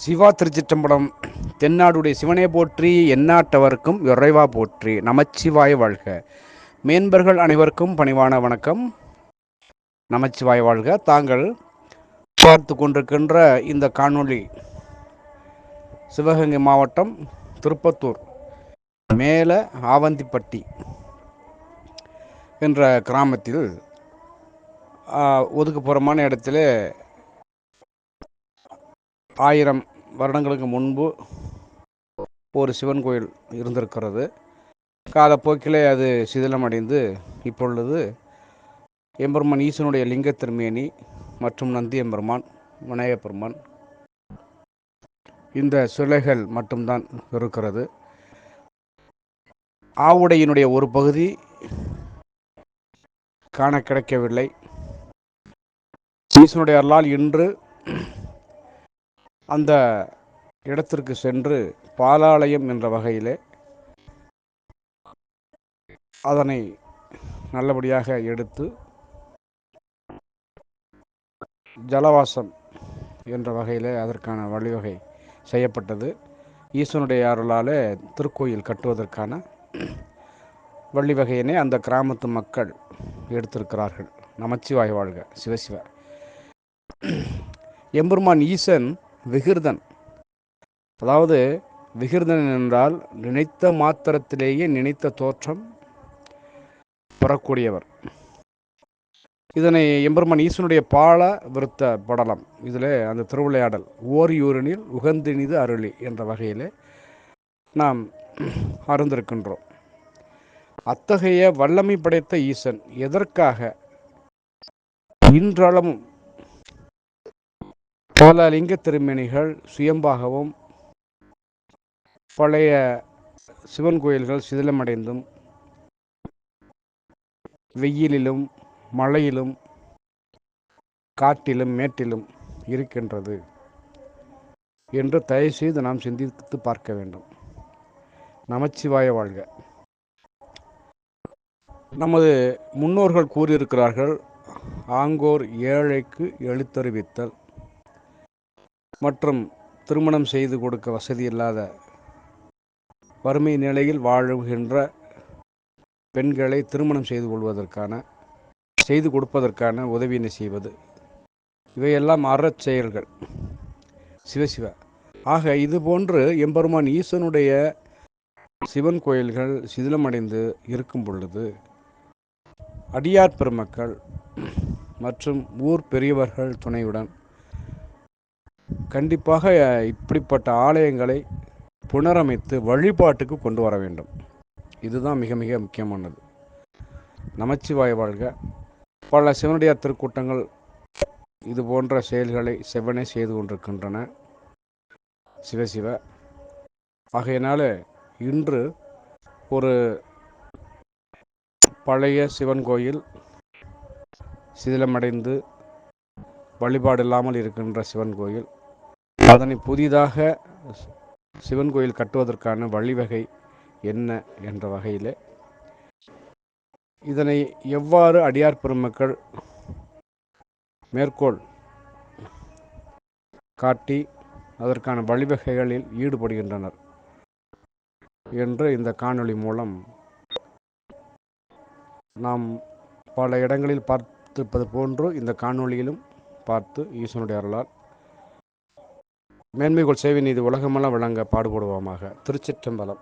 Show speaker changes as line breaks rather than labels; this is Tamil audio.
சிவா திருச்சிற்றம்பலம் தென்னாடுடைய சிவனே போற்றி எந்நாட்டவர்க்கும் இறைவா போற்றி. நமச்சிவாய வாழ்க. மேன்பர்கள் அனைவருக்கும் பணிவான வணக்கம். நமச்சிவாய வாழ்க. தாங்கள் பார்த்து கொண்டிருக்கின்ற இந்த காணொளி சிவகங்கை மாவட்டம் திருப்பத்தூர் மேல ஆவந்திப்பட்டி என்ற கிராமத்தில் ஒதுக்குப்புறமான இடத்துல ஆயிரம் வருடங்களுக்கு முன்பு ஒரு சிவன் கோயில் இருந்திருக்கிறது. காலப்போக்கிலே அது சிதிலமடைந்து இப்பொழுது எம்பெருமான் ஈசனுடைய லிங்க திருமேனி மற்றும் நந்தி எம்பெருமான் விநாயகப் பெருமான் இந்த சிலைகள் மட்டும்தான் இருக்கிறது. ஆவுடையினுடைய ஒரு பகுதி காண கிடைக்கவில்லை. ஈசனுடைய அருளால் இன்று அந்த இடத்திற்கு சென்று பாலாலயம் என்ற வகையிலே அதனை நல்லபடியாக எடுத்து ஜலவாசம் என்ற வகையிலே அதற்கான வழிவகை செய்யப்பட்டது. ஈஸ்வனுடைய அருளாலே திருக்கோயில் கட்டுவதற்கான வழிவகையினை அந்த கிராமத்து மக்கள் எடுத்திருக்கிறார்கள். நமச்சிவாய் வாழ்க. சிவசிவ. எம்பெருமான் ஈசன் விகிர்தன். அதாவது விகிர்தன் என்றால் நினைத்த மாத்திரத்திலேயே நினைத்த தோற்றம் பெறக்கூடியவர். இதனை எம்பெருமான் ஈசனுடைய பால விருத்த படலம். இதில் அந்த திருவிளையாடல் ஓரியூரனில் உகந்தினிது அருளி என்ற வகையில் நாம் அருந்திருக்கின்றோம் அத்தகைய வல்லமை படைத்த ஈசன் எதற்காக இன்றளவும் பல லிங்க திருமேனிகள் சுயம்பாகவும் பழைய சிவன் கோயில்கள் சிதிலமடைந்தும் வெயிலிலும் மழையிலும் காட்டிலும் மேட்டிலும் இருக்கின்றது என்று தயவுசெய்து நாம் சிந்தித்து பார்க்க வேண்டும். நமச்சிவாய வாழ்க. நமது முன்னோர்கள் கூறியிருக்கிறார்கள் ஆங்கோர் ஏழைக்கு எழுத்தறிவித்தல் மற்றும் திருமணம் செய்து கொடுக்க வசதி இல்லாத வறுமை நிலையில் வாழுகின்ற பெண்களை திருமணம் செய்து கொள்வதற்கான செய்து கொடுப்பதற்கான உதவியினை செய்வது. இவையெல்லாம் அறச் செயல்கள். சிவசிவ ஆக இது போன்று எம்பெருமான் ஈசனுடைய சிவன் கோயில்கள் சிதிலமடைந்து இருக்கும் பொழுது அடியார் பெருமக்கள் மற்றும் ஊர் பெரியவர்கள் துணையுடன் கண்டிப்பாக இப்படிப்பட்ட ஆலயங்களை புனரமைத்து வழிபாட்டுக்கு கொண்டு வர வேண்டும். இதுதான் மிக மிக முக்கியமானது. நமச்சிவாய வாழ்க. பல சிவனடியார் திருக்கூட்டங்கள் இது போன்ற செயல்களை செவ்வனே செய்து கொண்டிருக்கின்றன. சிவசிவ ஆகையினால இன்று ஒரு பழைய சிவன் கோயில் சிதிலமடைந்து வழிபாடு இல்லாமல் இருக்கின்ற சிவன் கோயில் அதனை புதிதாக சிவன் கோயில் கட்டுவதற்கான வழிவகை என்ன என்ற வகையில் இதனை எவ்வாறு அடியார் பெருமக்கள் மேற்கோள் காட்டி அதற்கான வழிவகைகளில் ஈடுபடுகின்றனர் என்று இந்த காணொளி மூலம் நாம் பல இடங்களில் பார்த்திருப்பது போன்று இந்த காணொளியிலும் பார்த்து ஈசனுடைய அருளால் மேன்மைகள் சேவை நீதி உலகமெல்லாம் விளங்க பாடுபடுவோமாக. திருச்சிற்றம்பலம்.